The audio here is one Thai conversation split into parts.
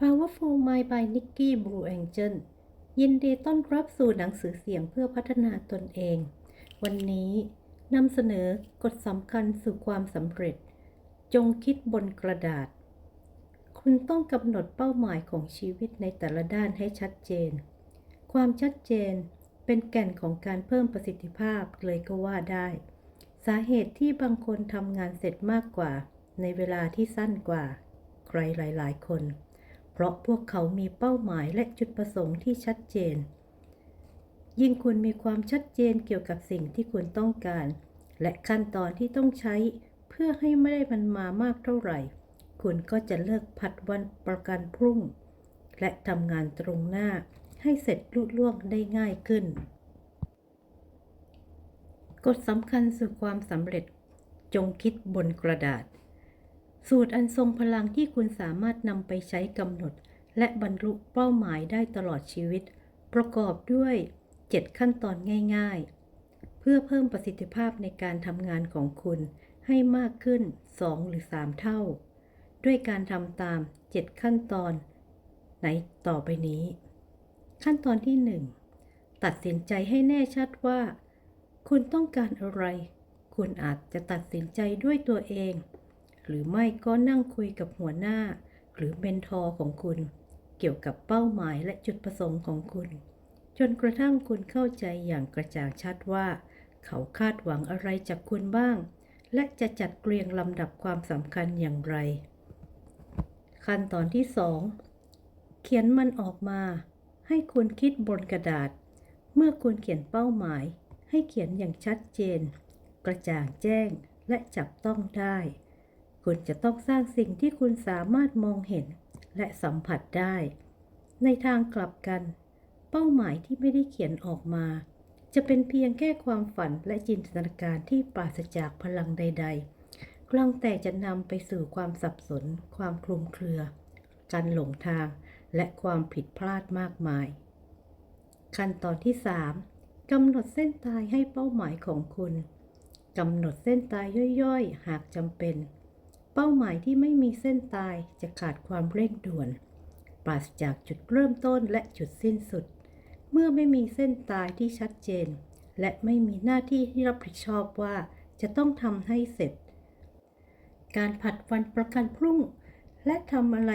Powerful Mind by Nikki Blue Angel ยินดีต้อนรับสู่หนังสือเสียงเพื่อพัฒนาตนเอง วันนี้นำเสนอกฎสำคัญสู่ความสำเร็จ จงคิดบนกระดาษ คุณต้องกำหนดเป้าหมายของชีวิตในแต่ละด้านให้ชัดเจน ความชัดเจนเป็นแก่นของการเพิ่มประสิทธิภาพเลยก็ว่าได้ สาเหตุที่บางคนทำงานเสร็จมากกว่า ในเวลาที่สั้นกว่า ใครหลาย ๆ คน เพราะพวกเขามีเป้าหมายและจุดประสงค์ที่ชัดเจน ยิ่งคุณมีความชัดเจนเกี่ยวกับสิ่งที่คุณต้องการ และขั้นตอนที่ต้องใช้ เพื่อให้ไม่ได้มันมามากเท่าไหร่ คุณก็จะเลิกผัดวันประกันพรุ่ง และทำงานตรงหน้าให้เสร็จลุล่วงได้ง่ายขึ้น กฎสำคัญสู่ความสำเร็จจงคิดบนกระดาษ สูตรอันทรงพลังที่คุณสามารถนำไปใช้กำหนด และบรรลุเป้าหมายได้ตลอดชีวิต ประกอบด้วย 7 ขั้นตอนง่ายๆ เพื่อเพิ่มประสิทธิภาพในการทำงานของคุณให้มากขึ้น 2 หรือ 3 เท่า ด้วยการทำตาม 7 ขั้นตอน ไหนต่อไปนี้ ขั้นตอนที่ 1 ตัดสินใจให้แน่ชัดว่า คุณต้องการอะไร คุณอาจจะตัดสินใจด้วยตัวเอง หรือไม่ก็นั่งคุยกับหัวหน้า หรือเมนทอร์ของคุณ เกี่ยวกับเป้าหมายและจุดประสงค์ของคุณ จนกระทั่งคุณเข้าใจอย่างกระจ่างชัดว่า เขาคาดหวังอะไรจากคุณบ้าง และจะจัดเรียงลำดับความสำคัญอย่างไร ขั้นตอนที่ 2 เขียนมันออกมา ให้คุณคิดบนกระดาษ เมื่อคุณเขียนเป้าหมาย ให้เขียนอย่างชัดเจน กระจ่างแจ้งและจับต้องได้ คุณจะต้องสร้างสิ่งที่คุณสามารถมองเห็นและสัมผัสได้ ในทางกลับกัน เป้าหมายที่ไม่ได้เขียนออกมา จะเป็นเพียงแค่ความฝันและจินตนาการที่ปราศจากพลังใด ๆ กลังแต่จะนำไปสู่ความสับสน ความคลุมเครือ การหลงทาง และความผิดพลาดมากมาย ขั้นตอนที่ 3กำหนดเส้นตายให้เป้าหมายของคุณกำหนดเส้นตายย่อยๆ หากจำเป็น เป้าหมายที่ไม่มีเส้นตายจะขาดความเร่งด่วน ปราศจากจุดเริ่มต้นและจุดสิ้นสุด เมื่อไม่มีเส้นตายที่ชัดเจน และไม่มีหน้าที่ที่รับผิดชอบว่าจะต้องทำให้เสร็จ การผัดวันประกันพรุ่ง และทำอะไร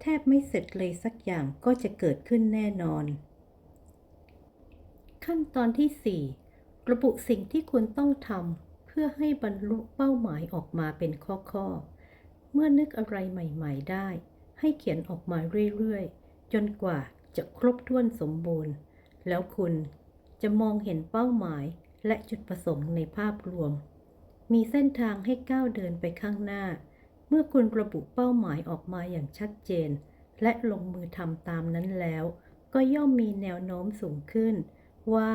แทบไม่เสร็จเลยสักอย่างก็จะเกิดขึ้นแน่นอน ขั้นตอนที่ 4 ระบุสิ่งที่คุณต้องทำ เพื่อให้บรรลุเป้าหมายออกมาเป็นข้อๆ เมื่อนึกอะไรใหม่ๆได้ ให้เขียนออกมาเรื่อยๆ จนกว่าจะครบถ้วนสมบูรณ์ แล้วคุณจะมองเห็นเป้าหมายและจุดประสงค์ในภาพรวม มีเส้นทางให้ก้าวเดินไปข้างหน้า เมื่อคุณระบุเป้าหมายออกมาอย่างชัดเจน และลงมือทำตามนั้นแล้ว ก็ย่อมมีแนวโน้มสูงขึ้นว่า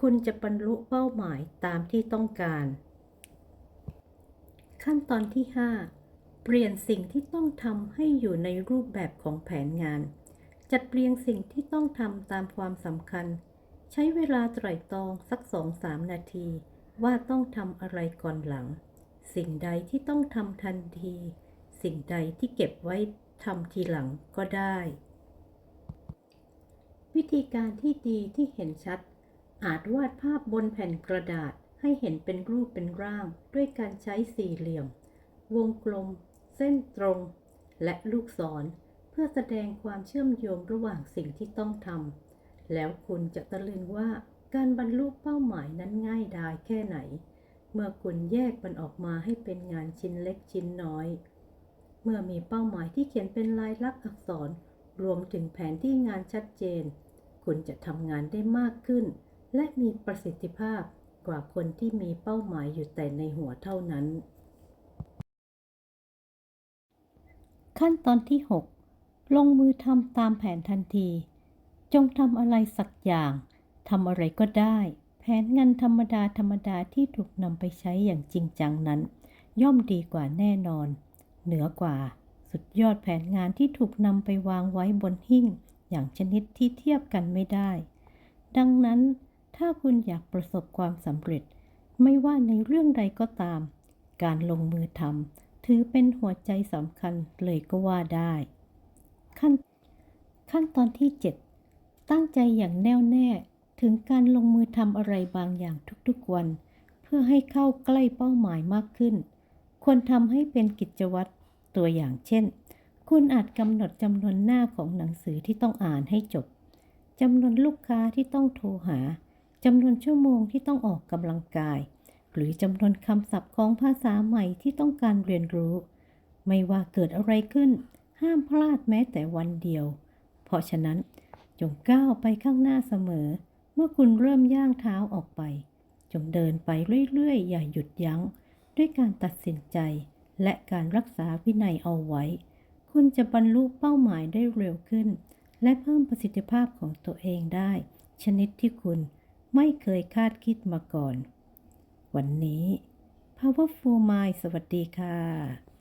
คุณจะบรรลุเป้าหมายตามที่ต้องการ ขั้นตอนที่ 5 เปลี่ยนสิ่งที่ต้องทำให้อยู่ในรูปแบบของแผนงาน จัดเรียงสิ่งที่ต้องทำตามความสำคัญ ใช้เวลาไตร่ตรองสัก 2-3 นาที ว่าต้องทำอะไรก่อนหลัง สิ่งใดที่ต้องทำทันที สิ่งใดที่เก็บไว้ทำทีหลังก็ได้ วิธีการที่ดีที่เห็นชัด อาจวาดภาพบนแผ่นกระดาษให้เห็นเป็นรูปเป็นร่าง ด้วยการใช้สี่เหลี่ยม วงกลม เส้นตรง และลูกศร เพื่อแสดงความเชื่อมโยงระหว่างสิ่งที่ต้องทำแล้วคุณจะตะลึงว่าการบรรลุเป้าหมายนั้นง่ายดายแค่ไหน เมื่อคุณแยกมันออกมาให้เป็นงานชิ้นเล็กชิ้นน้อย เมื่อมีเป้าหมายที่เขียนเป็นลายลักษณ์อักษร รวมถึงแผนที่งานชัดเจน คุณจะทำงานได้มากขึ้น และมีประสิทธิภาพกว่าคนที่มีเป้าหมายอยู่แต่ในหัวเท่านั้น ขั้นตอนที่ 6 ลงมือทำตามแผนทันที จงทำอะไรสักอย่างทำอะไรก็ได้ แผนงานธรรมดาธรรมดาที่ถูกนำไปใช้อย่างจริงจังนั้น ย่อมดีกว่าแน่นอน เหนือกว่าสุดยอดแผนงานที่ถูกนำไปวางไว้บนหิ้งอย่างชนิดที่เทียบกันไม่ได้ ดังนั้น ถ้าคุณอยากประสบความสำเร็จ ไม่ว่าในเรื่องใดก็ตาม การลงมือทำถือเป็นหัวใจสำคัญเลยก็ว่าได้ ขั้น ขั้นตอนที่ 7 ตั้งใจอย่างแน่วแน่ถึงการลงมือทำอะไรบางอย่างทุกๆวัน เพื่อให้เข้าใกล้เป้าหมายมากขึ้น ควรทำให้เป็นกิจวัตรตัวอย่างเช่น คุณอาจกำหนดจำนวนหน้าของหนังสือที่ต้องอ่านให้จบจำนวนลูกค้าที่ต้องโทรหา จำนวนชั่วโมงที่ต้องออกกำลังกาย หรือจำนวนคำศัพท์ของภาษาใหม่ที่ต้องการเรียนรู้ ไม่ว่าเกิดอะไรขึ้น ห้ามพลาดแม้แต่วันเดียว เพราะฉะนั้นจงก้าวไปข้างหน้าเสมอ เมื่อคุณเริ่มย่างเท้าออกไป จงเดินไปเรื่อยๆ อย่าหยุดยัง้ง ด้วยการตัดสินใจ และการรักษาวินัยเอาไว้ คุณจะบรรลุเป้าหมายได้เร็วขึ้น และเพิ่มประสิทธิภาพของตัวเองได้ ชนิดที่คุณ ไม่เคยคาดคิดมาก่อน วันนี้ Powerful Mind สวัสดีค่ะ